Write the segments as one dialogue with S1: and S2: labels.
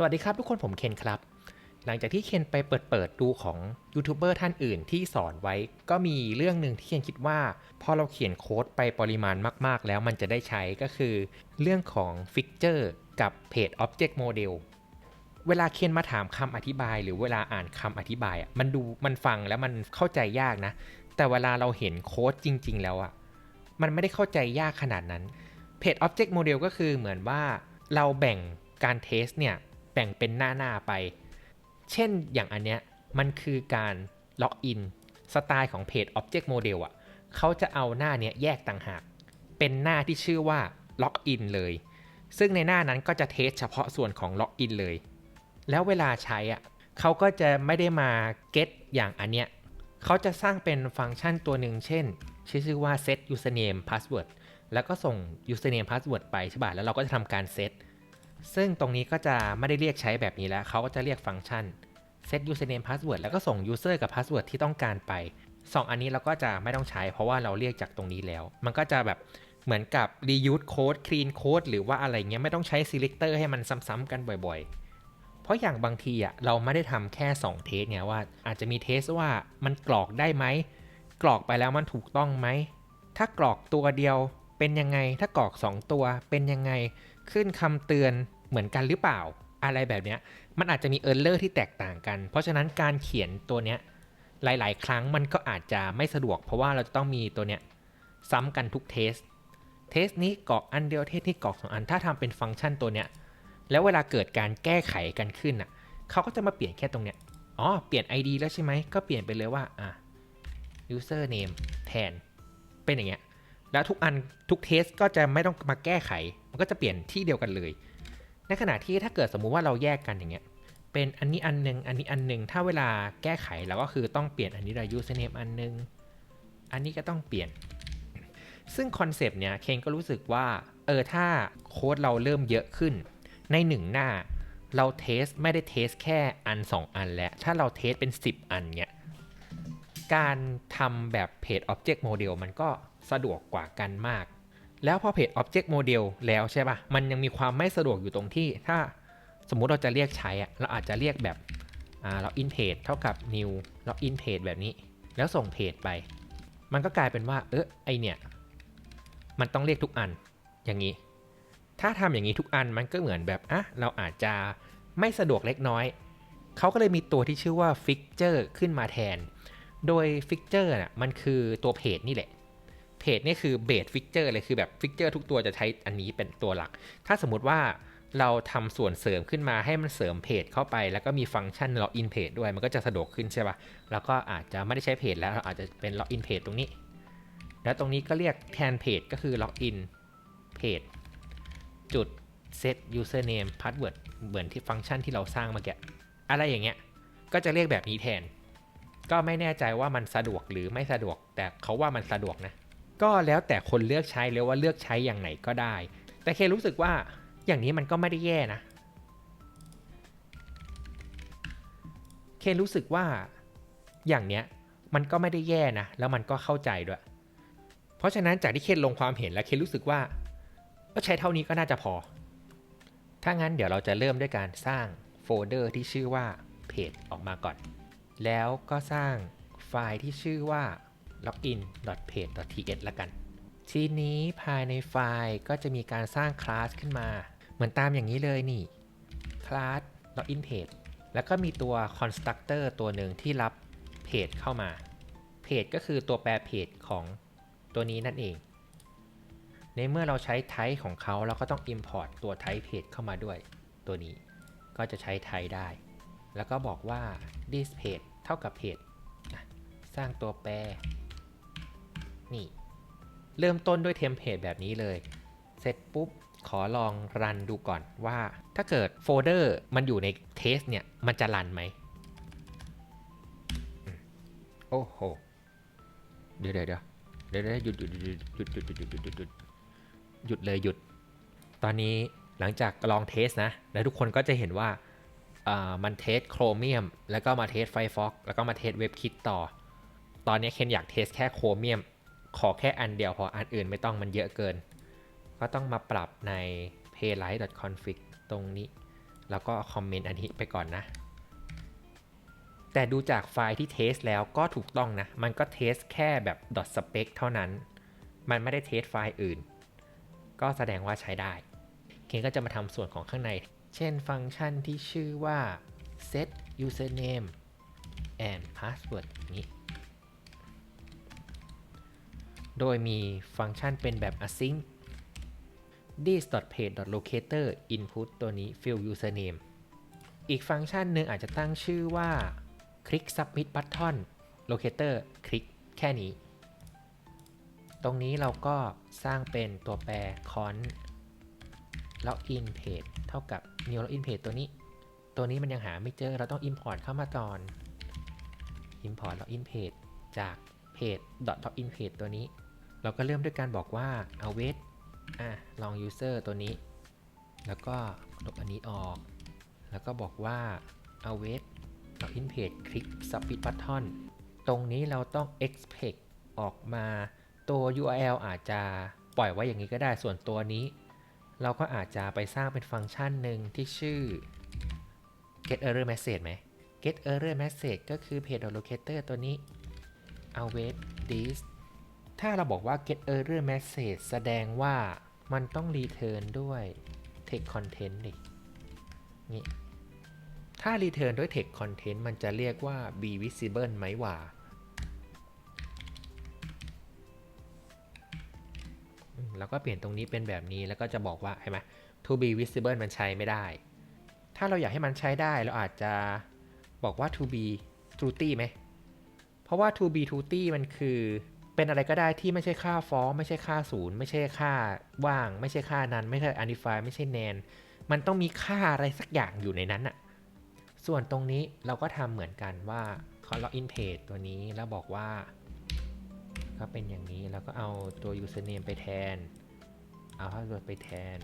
S1: สวัสดีครับทุกคนผมเคนครับ หลังจากที่เคนไปเปิดเปิดดูของยูทูบเบอร์ท่านอื่นที่สอนไว้ ก็มีเรื่องหนึ่งที่เคนคิดว่า พอเราเขียนโค้ดไปปริมาณมาก ๆ แล้วมันจะได้ใช้ก็คือ เรื่องของฟิกเจอร์กับเพจ Object Model เวลาเคนมาถามคำอธิบาย หรือเวลาอ่านคำอธิบายอะมันดูมันฟังแล้วมันเข้าใจยากนะ แต่เวลาเราเห็นโค้ดจริง ๆ แล้วอะมันไม่ได้เข้าใจยากขนาดนั้นเพจ Object Model ก็คือเหมือนว่าเราแบ่งการเทสเนี่ย บ่งเป็นหน้าๆไป เช่นอย่างอันเนี้ยมันคือการล็อกอินสไตล์ของเพจ Object Model อะเขาจะเอาหน้าเนี้ยแยกต่างหาก เป็นหน้าที่ชื่อว่าล็อกอินเลย ซึ่งในหน้านั้นก็จะเทสเฉพาะส่วนของล็อกอินเลย แล้วเวลาใช้อะเขาก็จะไม่ได้มา get อย่างอันเนี้ยเขาจะสร้างเป็นฟังก์ชันตัวหนึ่งเช่นชื่อว่า set username password แล้วก็ส่ง username password ไปใช่ป่ะแล้วเราก็จะทำการ set ซึ่งตรงนี้ก็จะไม่ได้เรียกใช้แบบนี้แล้ว เขาก็จะเรียกฟังก์ชัน set username password แล้วก็ส่ง user กับ password ที่ต้องการไป 2 อันนี้เราก็จะไม่ต้องใช้ เพราะว่าเราเรียกจากตรงนี้แล้ว มันก็จะแบบเหมือนกับ reuse code clean code หรือว่าอะไรเงี้ยไม่ต้องใช้ selector ให้มันซ้ำๆกันบ่อยๆ เพราะอย่างบางทีอะเราไม่ได้ทำแค่2เทสเนี่ยว่า อาจจะมีเทสว่ามันกรอกได้ไหมกรอกไปแล้วมันถูกต้องไหมถ้ากรอกตัวเดียวเป็นยังไง ถ้ากรอก 2 ตัวเป็นยังไง ขึ้นคำเตือนเหมือนกันหรือเปล่าอะไรแบบเนี้ยมันอาจจะมีเออร์เลอร์ที่แตกต่างกัน เพราะฉะนั้นการเขียนตัวเนี้ยหลาย ๆ ครั้งมันก็อาจจะไม่สะดวก เพราะว่าเราจะต้องมีตัวเนี้ยซ้ำกันทุกเทส เทสนี้กรอกอันเดียวเทสนี้กรอกสองอัน ถ้าทำเป็นฟังก์ชันตัวเนี้ยแล้วเวลาเกิดการแก้ไขกันขึ้นอะเขาก็จะมาเปลี่ยนแค่ตรงเนี้ยอ๋อ เปลี่ยน ID แล้วใช่ไหม ก็เปลี่ยนไปเลยว่าอะ user name แทน เป็นอย่างเงี้ย แล้วทุกอันทุกเทสก็จะไม่ต้องมาแก้ไข มันก็จะเปลี่ยนที่เดียวกันเลย ในขณะที่ถ้าเกิดสมมุติว่าเราแยกกันอย่างเงี้ย เป็นอันนี้อันหนึง อันนี้อันหนึง ถ้าเวลาแก้ไขเราก็คือต้องเปลี่ยนอันนี้เรา username อันหนึง อันนี้ก็ต้องเปลี่ยน ซึ่งคอนเซปต์เนี้ยเคนก็รู้สึกว่า เออ ถ้าโค้ดเราเริ่มเยอะขึ้น ในหนึ่งหน้า เราเทสไม่ได้เทสแค่อัน 2 อันแล้ว ถ้าเราเทสเป็น 10 อันเนี้ย การทำแบบเพจ Object Model มันก็สะดวกกว่ากันมาก แล้วพอเพจ Object Model แล้วใช่ปะ่ะ มันยังมีความไม่สะดวกอยู่ตรงที่ถ้าสมมุติเราจะเรียกใช้อะเราอาจจะเรียกแบบอ่า login page เท่ากับ new login page แบบนี้ แล้วส่งเพจไป มันก็กลายเป็นว่า เออไอเนี่ย มันต้องเรียกทุกอันอย่างนี้ ถ้าทำอย่างนี้ทุกอันมันก็เหมือนแบบอะเราอาจจะไม่สะดวกเล็กน้อย เขาก็เลยมีตัวที่ชื่อว่า fixture ขึ้นมาแทน โดย fixture น่ะมันคือตัวเพจนี่แหละ เพจนี่คือเบสฟิกเจอร์เลยคือแบบฟิกเจอร์ทุกตัวจะใช้อันนี้เป็นตัวหลัก ถ้าสมมติว่าเราทำส่วนเสริมขึ้นมาให้มันเสริมเพจเข้าไป แล้วก็มีฟังก์ชันล็อกอินเพจด้วยมันก็จะสะดวกขึ้นใช่ปะ่ะแล้วก็อาจจะไม่ได้ใช้เพจแล้วเราอาจจะเป็นล็อกอินเพจตรงนี้ แล้วตรงนี้ก็เรียกแทนเพจก็คือล็อกอินเพจจุด set username password เหมือนที่ฟังก์ชันที่เราสร้างเมื่อกี้อะไรอย่างเงี้ยก็จะเรียกแบบนี้แทน ก็ไม่แน่ใจว่ามันสะดวกหรือไม่สะดวกแต่เขาว่ามันสะดวกนะ ก็แล้วแต่คนเลือกใช้เลยว่าเลือกใช้อย่างไหนก็ได้ แต่เครู้สึกว่าอย่างนี้มันก็ไม่ได้แย่นะ เครู้สึกว่าอย่างเนี้ยมันก็ไม่ได้แย่นะ แล้วมันก็เข้าใจด้วย เพราะฉะนั้นจากที่เคนลงความเห็นแล้วเครู้สึกว่า ก็ใช้เท่านี้ก็น่าจะพอ ถ้างั้นเดี๋ยวเราจะเริ่มด้วยการสร้างโฟลเดอร์ที่ชื่อว่าเพจออกมาก่อน แล้วก็สร้างไฟล์ที่ชื่อว่า login.page.ts ละกัน ทีนี้ภายในไฟล์ก็จะมีการสร้างคลาสขึ้นมา เหมือนตามอย่างนี้เลยนี่คลาส login page แล้วก็มีตัว constructor ตัวหนึ่งที่รับเพจเข้ามาเพจก็คือตัวแปรเพจของตัวนี้นั่นเอง ในเมื่อเราใช้ type ของเขาเราก็ต้อง import ตัว type page เข้ามาด้วยตัวนี้ ก็จะใช้ type ได้ แล้วก็บอกว่า this page เท่ากับเพจสร้างตัวแปร นี่ เริ่มต้นด้วยเทมเพลตแบบนี้เลย เสร็จปุ๊บ ขอลองรันดูก่อนว่า ถ้าเกิดโฟลเดอร์มันอยู่ในเทสเนี่ย มันจะรันไหม โอ้โห เดี๋ยวเดี๋ยวเดี๋ยวเดี๋ยวหยุดหยุดหยุดหยุดหยุดหยุดหยุดหยุดหยุดหยุดเลยหยุด ตอนนี้หลังจากลองเทสนะ แล้วทุกคนก็จะเห็นว่ามันเทสโครเมียม แล้วก็มาเทสไฟฟ็อกแล้วก็มาเทสเว็บคิดต่อ ตอนนี้เคนอยากเทสแค่โครเมียม ขอแค่อันเดียวพออันอื่นไม่ต้องมันเยอะเกิน ก็ต้องมาปรับใน playlist.config ตรงนี้ แล้วก็คอมเมนต์อันนี้ไปก่อนนะ แต่ดูจากไฟล์ที่เทสแล้วก็ถูกต้องนะ มันก็เทสแค่แบบ .spec เท่านั้น มันไม่ได้เทสไฟล์อื่น ก็แสดงว่าใช้ได้ เคนก็จะมาทำส่วนของข้างใน เช่นฟังก์ชันที่ชื่อว่า set username and password นี้ โดยมีฟังก์ชันเป็นแบบ async this.page.locator input ตัวนี้ fill username อีกฟังก์ชันหนึ่งอาจจะตั้งชื่อว่า click submit button locator คลิกแค่นี้ ตรงนี้เราก็สร้างเป็นตัวแปร cont login page เท่ากับ new login page ตัวนี้ ตัวนี้มันยังหาไม่เจอ เราต้อง import เข้ามาก่อน import login page จาก page login page ตัวนี้ เราก็เริ่มด้วยการบอกว่าเอา wait อะลอง user ตัวนี้ แล้วก็ลบอันนี้ออก แล้วก็บอกว่าเอา wait login page คลิก submit button ตรงนี้เราต้อง expect ออกมาตัว URL อาจจะปล่อยไว้อย่างนี้ก็ได้ส่วนตัวนี้ เราก็อาจจะไปสร้างเป็นฟังก์ชันหนึ่งที่ชื่อ get error message ไหม get error message ก็คือ page locator ตัวนี้ await this ถ้าเราบอกว่า get error message แสดงว่ามันต้อง return ด้วย text content ดินี่ถ้า return ด้วย text content มันจะเรียกว่า be visible ไหมว่าแล้วก็เปลี่ยนตรงนี้เป็นแบบนี้แล้วก็จะบอกว่าเห็นไหม to be visible มันใช้ไม่ได้ ถ้าเราอยากให้มันใช้ได้เราอาจจะบอกว่า to be truty ไหม เพราะว่า to be truty มันคือ เป็นอะไรก็ได้ที่ไม่ใช่ค่า for ไม่ใช่ค่าศูนย์ไม่ใช่ค่าว่าง ไม่ใช่ค่านั้น ไม่ใช่ unify ไม่ใช่ nan มันต้องมีค่าอะไรสักอย่างอยู่ในนั้นอะส่วนตรงนี้เราก็ทำเหมือนกันว่า login page ตัวนี้แล้วบอกว่าก็เป็นอย่างนี้แล้วก็เอาตัว username ไปแทน เอา password ไปแทน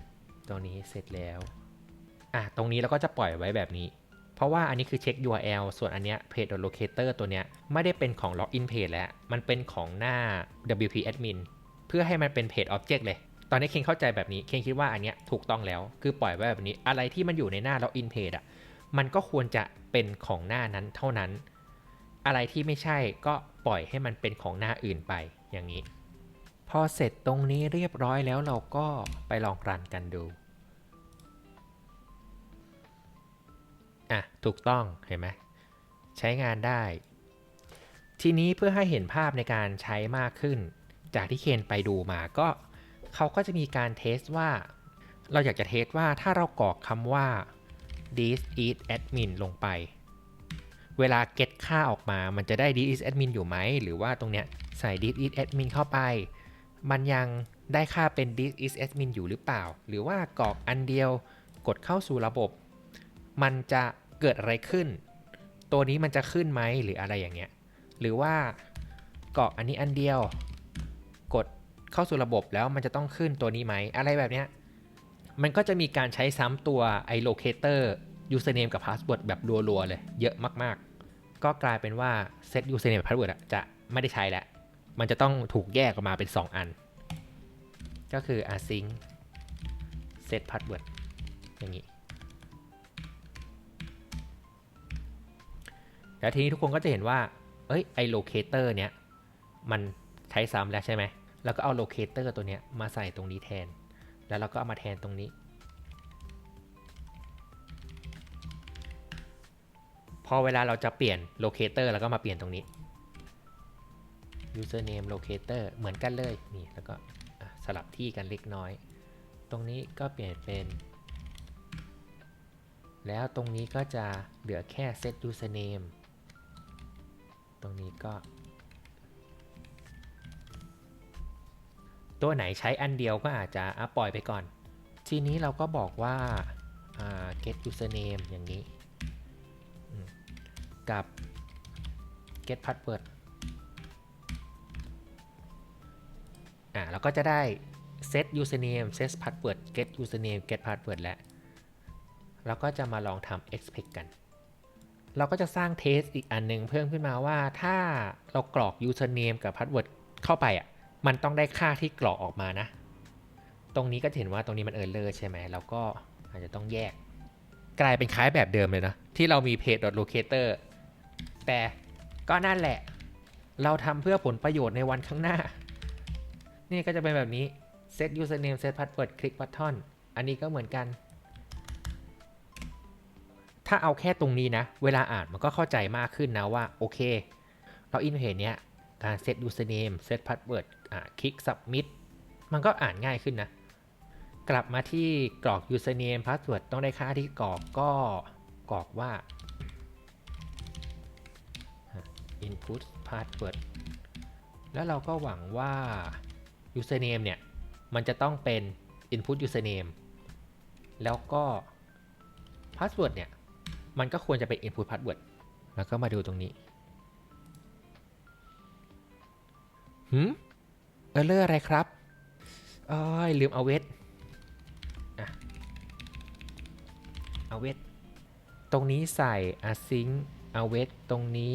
S1: ตัวนี้เสร็จแล้ว อะ ตรงนี้เราก็จะปล่อยไว้แบบนี้ เพราะว่าอันนี้คือเช็ค URL ส่วนอันเนี้ย page locator ตัวเนี้ยไม่ได้เป็นของ login page แล้ว มันเป็นของหน้า WP admin เพื่อให้มันเป็น page object เลย ตอนนี้เคนเข้าใจแบบนี้ เคนคิดว่าอันเนี้ยถูกต้องแล้ว คือปล่อยไว้แบบนี้ อะไรที่มันอยู่ในหน้า login page อะมันก็ควรจะเป็นของหน้านั้นเท่านั้น อะไรที่ไม่ใช่ก็ปล่อยให้มันเป็นของหน้าอื่นไป อย่างนี้ พอเสร็จตรงนี้เรียบร้อยแล้วเราก็ไปลองรันกันดู อะ ถูกต้อง เห็นไหม ใช้งานได้ ทีนี้เพื่อให้เห็นภาพในการใช้มากขึ้น จากที่เคนไปดูมาก็เขาก็จะมีการเทสว่า เราอยากจะเทสว่าถ้าเรากรอกคำว่า this is admin ลงไป เวลา get ค่าออกมา มันจะได้ this is admin อยู่ไหม หรือว่าตรงเนี้ยใส่ this is admin เข้าไป มันยังได้ค่าเป็น this is admin อยู่หรือเปล่า หรือว่ากรอกอันเดียวกดเข้าสู่ระบบ มันจะ เกิดอะไรขึ้น ตัวนี้มันจะขึ้นไหมหรืออะไรอย่างเงี้ย หรือว่าเกรอกอันนี้อันเดียว กดเข้าสู่ระบบแล้วมันจะต้องขึ้นตัวนี้ไหม อะไรแบบเนี้ย มันก็จะมีการใช้ซ้ำตัวไอ้ locator username กับ password แบบรัวๆเลย เยอะมากๆ ก็กลายเป็นว่า set username กับ password อะจะไม่ได้ใช้แล้ว มันจะต้องถูกแยกออกมาเป็น 2 อัน ก็คือ async set password อย่างนี้ แล้วทีนี้ทุกคนก็จะเห็นว่า เอ้ยไอ้ locator เนี้ยมันใช้ซ้ำแล้วใช่ไหม แล้วก็เอา locator ตัวเนี้ยมาใส่ตรงนี้แทน แล้วเราก็เอามาแทนตรงนี้ พอเวลาเราจะเปลี่ยน locator แล้วก็มาเปลี่ยนตรงนี้ username locator เหมือนกันเลย นี่ แล้วก็สลับที่กันเล็กน้อย ตรงนี้ก็เปลี่ยนเป็น แล้วตรงนี้ก็จะเหลือแค่ set username ตรงนี้ก็ ตัวไหนใช้อันเดียวก็อาจจะอปล่อยไปก่อน ทีนี้เราก็บอกว่าา get username อย่างนี้ กับ get password อ่าเราก็จะได้ set username set password get username get password แล้วเราก็จะมาลองทำ expect กัน เราก็จะสร้างเทสอีกอันหนึงเพิ่มขึ้นมาว่าถ้าเรากรอก username กับ password เข้าไปอะมันต้องได้ค่าที่กรอกออกมานะ ตรงนี้ก็เห็นว่าตรงนี้มันเออร์เลอร์ใช่ไหมเราก็อาจจะต้องแยก กลายเป็นคล้ายแบบเดิมเลยนะ ที่เรามี page.locator แต่ก็นั่นแหละ เราทำเพื่อผลประโยชน์ในวันข้างหน้า นี่ก็จะเป็นแบบนี้ set username set password click button อันนี้ก็เหมือนกัน ถ้าเอาแค่ตรงนี้นะ เวลาอ่านมันก็เข้าใจมากขึ้นนะว่า โอเค เราอินเพจเนี้ยการ set username set password อ่า click submit มันก็อ่านง่ายขึ้นนะ กลับมาที่กรอก username password ต้องได้ค่าที่กรอกก็กรอกว่า input password แล้วเราก็หวังว่า username เนี่ย มันจะต้องเป็น input username แล้วก็ password เนี่ย มันก็ควรจะเป็น input password แล้วก็มาดูตรงนี้หืมเออเลอร์อะไรครับอ้อยลืมเอาเวทอะเอาเวทตรงนี้ใส่ async เอาเวทตรงนี้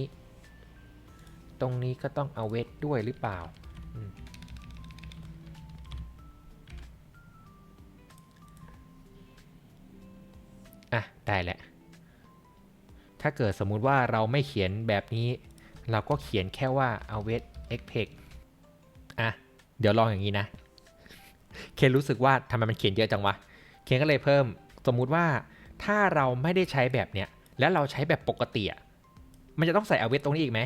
S1: ตรงนี้ก็ต้องเอาเวทด้วยหรือเปล่าอะ ได้แหละ ถ้าเกิดสมมุติว่าเราไม่เขียนแบบนี้ เราก็เขียนแค่ว่า await expec อะ เดี๋ยวลองอย่างนี้นะ เคนรู้สึกว่าทำไมมันเขียนเยอะจังวะ เคนก็เลยเพิ่ม สมมุติว่าถ้าเราไม่ได้ใช้แบบเนี้ย แล้วเราใช้แบบปกติอะ มันจะต้องใส่ await ตรงนี้อีกไหม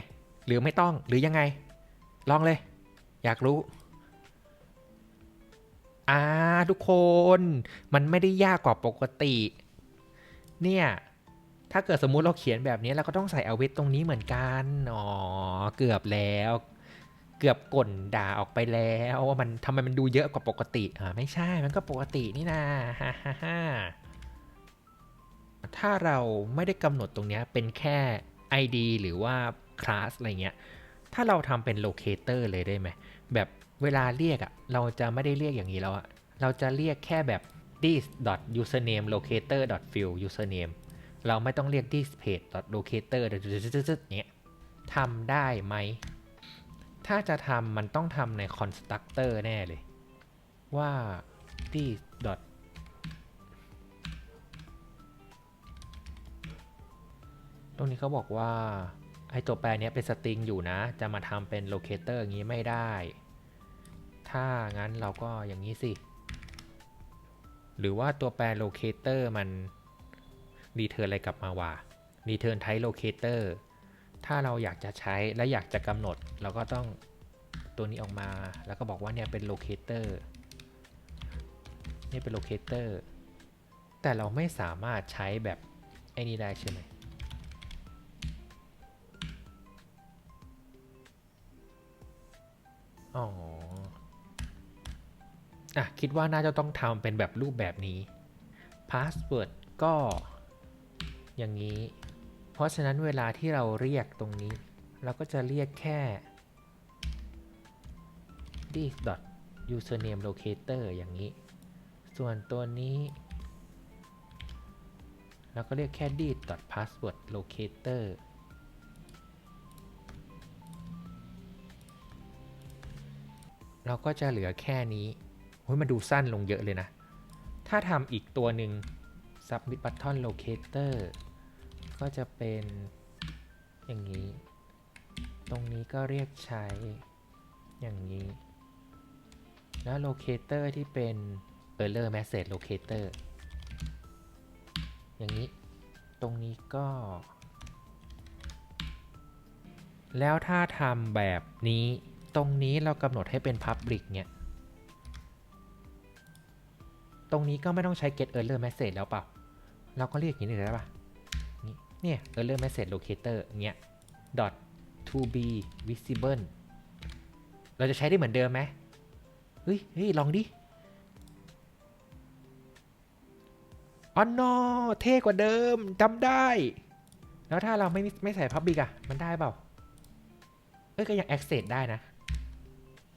S1: หรือไม่ต้อง หรือยังไง ลองเลย อยากรู้อ่าทุกคน มันไม่ได้ยากกว่าปกติ เนี่ย ถ้าเกิดสมมุติเราเขียนแบบนี้เราก็ต้องใส่เอาเวทตรงนี้เหมือนกัน อ๋อ เกือบแล้ว เกือบก่นด่าออกไปแล้วว่ามันทำไมมันดูเยอะกว่าปกติอ่าไม่ใช่ มันก็ปกตินี่นาฮ่าฮ่าฮ่าถ้าเราไม่ได้กำหนดตรงนี้เป็นแค่ ID หรือว่า class อะไรเงี้ย ถ้าเราทำเป็น locator เลยได้ไหม แบบเวลาเรียกอะเราจะไม่ได้เรียกอย่างนี้แล้วอะเราจะเรียกแค่แบบ this username locator field username เราไม่ต้องเรียก this page locator เนี้ยทำได้ไหม ถ้าจะทำมันต้องทำใน constructor แน่เลย ว่า this dot ตรงนี้เขาบอกว่า ไอตัวแปรเนี้ยเป็นสตริงอยู่นะ จะมาทำเป็น locator อย่างนี้ไม่ได้ ถ้างั้นเราก็อย่างนี้สิ หรือว่าตัวแปร locator มัน return อะไรกลับมาวะ return type locator ถ้าเราอยากจะใช้และอยากจะกำหนด เราก็ต้องตัวนี้ออกมา แล้วก็บอกว่าเนี่ยเป็น locator นี่เป็น locator แต่เราไม่สามารถใช้แบบไอ้นี้ได้ใช่ไหมอ๋ออะคิดว่าน่าจะต้องทำเป็นแบบรูปแบบนี้ password ก็ อย่างนี้ เพราะฉะนั้นเวลาที่เราเรียกตรงนี้ เราก็จะเรียกแค่ this dot username locator อย่างนี้ ส่วนตัวนี้ เราก็เรียกแค่ this dot password locator เราก็จะเหลือแค่นี้โอ้ยมันดูสั้นลงเยอะเลยนะ ถ้าทำอีกตัวหนึ่ง submit button locator ก็จะเป็นอย่างนี้ ตรงนี้ก็เรียกใช้อย่างนี้ แล้ว locator ที่เป็น error message locator อย่างนี้ ตรงนี้ก็ แล้วถ้าทำแบบนี้ ตรงนี้เรากำหนดให้เป็น public เนี่ย ตรงนี้ก็ไม่ต้องใช้ get error message แล้วเปล่า เราก็เรียกอย่างนี้เลยได้ปะนี่เนี่ย error message locator เงี้ย dot to be visible เราจะใช้ได้เหมือนเดิมไหมเฮ้ยเฮ้ย ลองดิอ๋อนอเท่กว่าเดิมจำได้ แล้วถ้าเราไม่ไม่ใส่ public อะมันได้เปล่า เอ้ย ก็ยัง access ได้นะ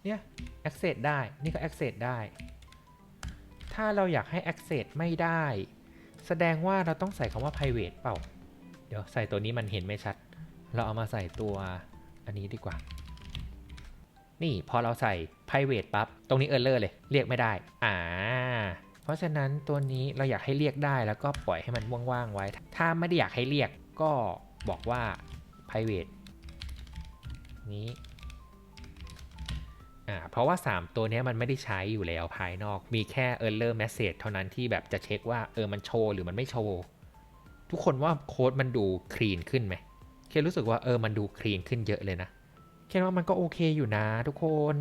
S1: เนี่ย access ได้ นี่ก็ access ได้ ถ้าเราอยากให้ access ไม่ได้ แสดงว่าเราต้องใส่คำว่า private เปล่า เดี๋ยวใส่ตัวนี้มันเห็นไม่ชัด เราเอามาใส่ตัวอันนี้ดีกว่า นี่พอเราใส่ private ปั๊บ ตรงนี้ error เลย เรียกไม่ได้ อ่า เพราะฉะนั้นตัวนี้เราอยากให้เรียกได้แล้วก็ปล่อยให้มันว่างๆไว้ ถ้าไม่ได้อยากให้เรียกก็บอกว่า private นี้ อ่าเพราะว่า 3 ตัวนี้มันไม่ได้ใช้อยู่แล้วภายนอก มีแค่ error message เท่านั้นที่แบบจะเช็คว่าเออมันโชว์หรือมันไม่โชว์ ทุกคนว่าโค้ดมันดูคลีนขึ้นไหมเคนรู้สึกว่าเออมันดูคลีนขึ้นเยอะเลยนะเคนว่ามันก็โอเคอยู่นะทุกคน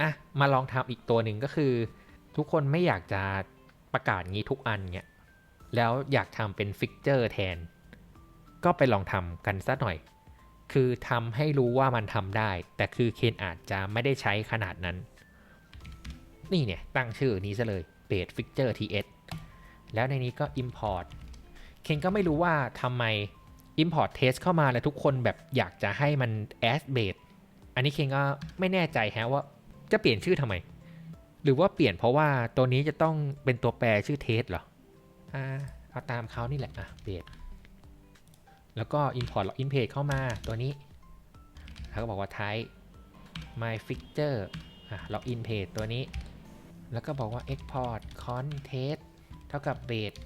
S1: อะมาลองทำอีกตัวหนึ่งก็คือ ทุกคนไม่อยากจะประกาศงี้ทุกอันเงี้ยแล้วอยากทำเป็นฟิกเจอร์แทน ก็ไปลองทำกันสักหน่อย คือทำให้รู้ว่ามันทำได้ แต่คือเคนอาจจะไม่ได้ใช้ขนาดนั้น นี่เนี่ย ตั้งชื่อนี้ซะเลย Base Fixture TS แล้วในนี้ก็ Import เคนก็ไม่รู้ว่าทำไม Import Test เข้ามาแล้วทุกคนแบบอยากจะให้มัน as base อันนี้เคนก็ไม่แน่ใจฮะว่าจะเปลี่ยนชื่อทำไม หรือว่าเปลี่ยนเพราะว่าตัวนี้จะต้องเป็นตัวแปรชื่อเทสเหรออ่าเอาตามเขานี่แหละอะเบส แล้วก็ import login page เข้ามาตัวนี้ แล้วก็บอกว่า type my fixture อะ login page ตัวนี้ แล้วก็บอกว่า export content เท่ากับ base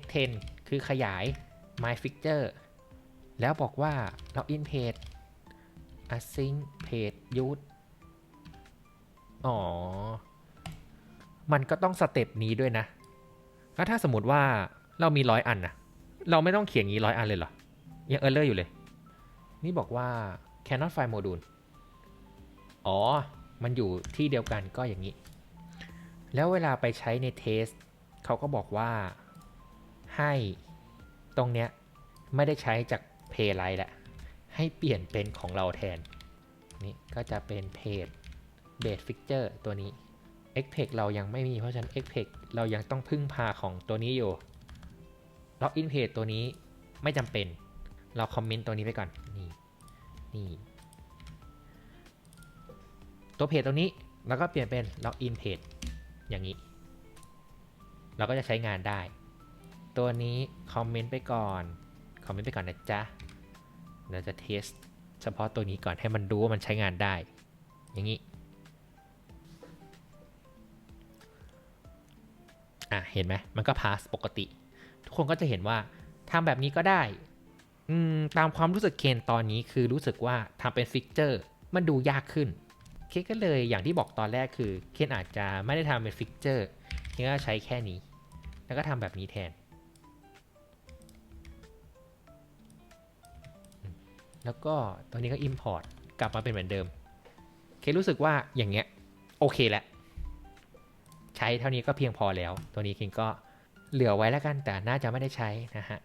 S1: x10 คือขยาย my fixture แล้วบอกว่า login page async page use อ๋อ มันก็ต้องสเต็ปนี้ด้วยนะ ก็ถ้าสมมติว่าเรามีร้อยอันนะ เราไม่ต้องเขียนงี้ร้อยอันเลยเหรอ ยังเออร์เลอร์อยู่เลย นี่บอกว่า cannot find module อ๋อ มันอยู่ที่เดียวกันก็อย่างนี้ แล้วเวลาไปใช้ในเทสเขาก็บอกว่าให้ตรงเนี้ย ไม่ได้ใช้จาก Playwright แหละ ให้เปลี่ยนเป็นของเราแทน นี่ก็จะเป็นเพจ base fixture ตัวนี้ xpeg เรายังไม่มีเพราะฉะนั้น xpeg เรายังต้องพึ่งพาของตัวนี้อยู่ login page ตัวนี้ไม่จำเป็น เราคอมเมนต์ตัวนี้ไปก่อน นี่นี่ตัวเพจตัวนี้แล้วก็เปลี่ยนเป็น login page อย่างนี้ เราก็จะใช้งานได้ ตัวนี้คอมเมนต์ไปก่อน คอมเมนต์ไปก่อนนะจ๊ะ เราจะเทสเฉพาะตัวนี้ก่อนให้มันดูว่ามันใช้งานได้ อย่างนี้ อะ เห็นไหม มันก็พาสปกติ ทุกคนก็จะเห็นว่าทำแบบนี้ก็ได้อืมตามความรู้สึกเคนตอนนี้คือรู้สึกว่าทำเป็นฟิกเจอร์มันดูยากขึ้น เคนก็เลยอย่างที่บอกตอนแรกคือเคนอาจจะไม่ได้ทำเป็นฟิกเจอร์เคนก็ใช้แค่นี้ แล้วก็ทำแบบนี้แทน แล้วก็ตัวนี้ก็ Import กลับมาเป็นเหมือนเดิม เคนรู้สึกว่าอย่างเงี้ยโอเคแล้ว ใช้เท่านี้ก็เพียงพอแล้ว ตัวนี้เคนก็ เหลือไว้แล้วกันแต่น่าจะไม่ได้ใช้นะฮะ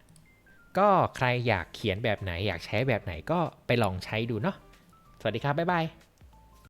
S1: ก็ใครอยากเขียนแบบไหนอยากใช้แบบไหนก็ไปลองใช้ดูเนาะ สวัสดีครับ บ๊ายบาย